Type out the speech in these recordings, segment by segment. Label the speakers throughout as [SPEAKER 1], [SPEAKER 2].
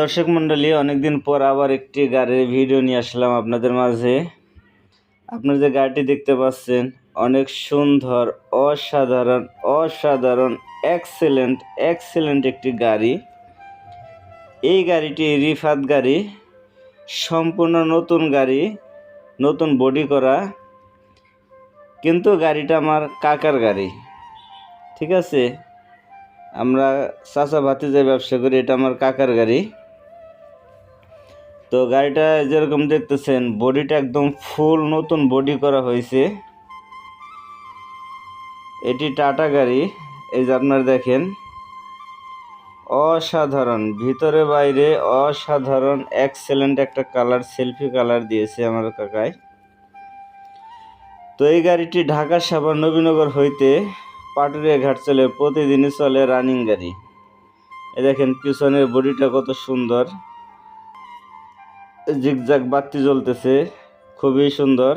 [SPEAKER 1] দর্শক মণ্ডলী, অনেকদিন পর আবার একটি গাড়ির ভিডিও নিয়ে আসলাম আপনাদের মাঝে। আপনারা যে গাড়িটি দেখতে পাচ্ছেন, অনেক সুন্দর, অসাধারণ অসাধারণ এক্সেলেন্ট এক্সেলেন্ট একটি গাড়ি। এই গাড়িটি রিফাত গাড়ি, সম্পূর্ণ নতুন গাড়ি, নতুন বডি করা। কিন্তু গাড়িটা আমার কাকার গাড়ি, ঠিক আছে? আমরা চাচা ভাতি যে ব্যবসা করি, এটা আমার কাকার গাড়ি। তো গাড়িটা যেরকম দেখতেছেন, বডিটা একদম ফুল নতুন বডি করা হয়েছে। এটি টাটা গাড়ি, এই যে আপনারা দেখেন। অসাধারণ, ভিতরে বাইরে অসাধারণ এক্সেলেন্ট একটা কালার সেলফি কালার দিয়েছে আমার কাকায় তো এই গাড়িটি ঢাকা সাভার নবীনগর হইতে পাটুরিয়া ঘাট চলে প্রতিদিনই চলে রানিং গাড়ি। এ দেখেন পিছনের বডিটা কত সুন্দর। জিগজাগ বাতি জ্বলতেছে, খুবই সুন্দর।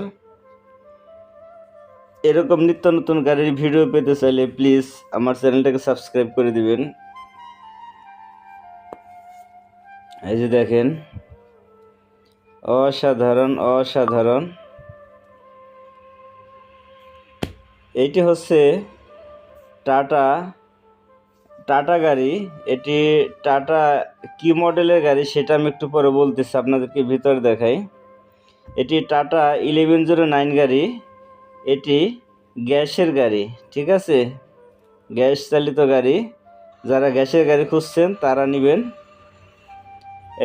[SPEAKER 1] এরকম নিত্য নতুন গাড়ির ভিডিও পেতে চাইলে প্লিজ আমার চ্যানেলটাকে সাবস্ক্রাইব করে দিবেন। এই যে দেখেন, অসাধারণ অসাধারণ। এইটি হচ্ছে টাটা টাটা গাড়ি, এটি টাটা কি মডেলের গাড়ি সেটা আমি একটু পরে বলতেছি আপনাদেরকে ভিতরে দেখাই। এটি টাটা ইলেভেন জিরো নাইন গাড়ি, এটি গ্যাসের গাড়ি, ঠিক আছে? গ্যাস চালিত গাড়ি, যারা গ্যাসের গাড়ি খুঁজছেন তারা নেবেন।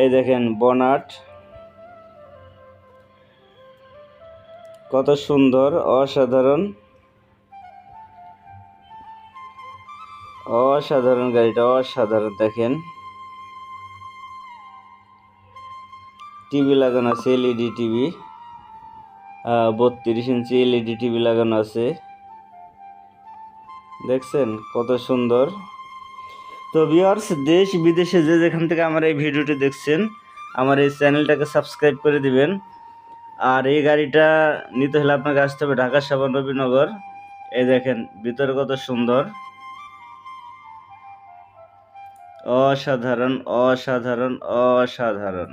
[SPEAKER 1] এই দেখেন বনাট। কত সুন্দর, অসাধারণ। অসাধারণ গাড়িটা, অসাধারণ, দেখেন। টিভি লাগানো আছে, এলইডি টিভি। বত্রিশ ইঞ্চি এলইডি টিভি লাগানো আছে। দেখছেন কত সুন্দর। তো ভিউয়ার্স দেশ বিদেশে যে যেখান থেকে আমার এই ভিডিওটি দেখছেন, আমার এই চ্যানেলটাকে সাবস্ক্রাইব করে দিবেন। আর এই গাড়িটা নিতে হলে আপনাকে আসতে হবে ঢাকা সাবান রবিনগর এই দেখেন, ভিতরে কত সুন্দর। অসাধারণ অসাধারণ অসাধারণ।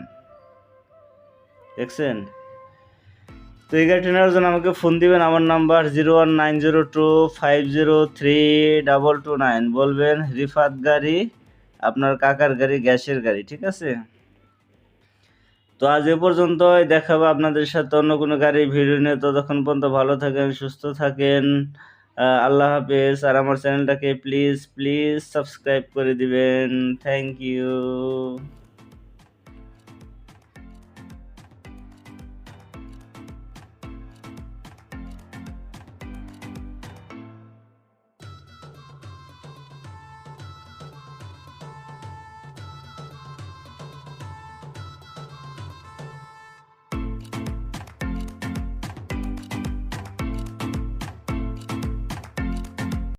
[SPEAKER 1] দেখছেন? তো এই গাড়িটি নেওয়ার জন্য আমাকে ফোন দিবেন। আমার number zero one nine zero two five zero three double two nine বলবেন, রিফাত গাড়ি, আপনার কাকার গাড়ি, গ্যাসের গাড়ি, ঠিক আছে? তো আজ এ পর্যন্তই। দেখাবো আপনাদের সাথে অন্য কোনো গাড়ির ভিডিও নিয়ে। ততক্ষণ পর্যন্ত ভালো থাকেন, সুস্থ থাকেন। আল্লাহ হাফেজ। আর আমার চ্যানেলটাকে প্লিজ প্লিজ সাবস্ক্রাইব করে দিবেন। Thank you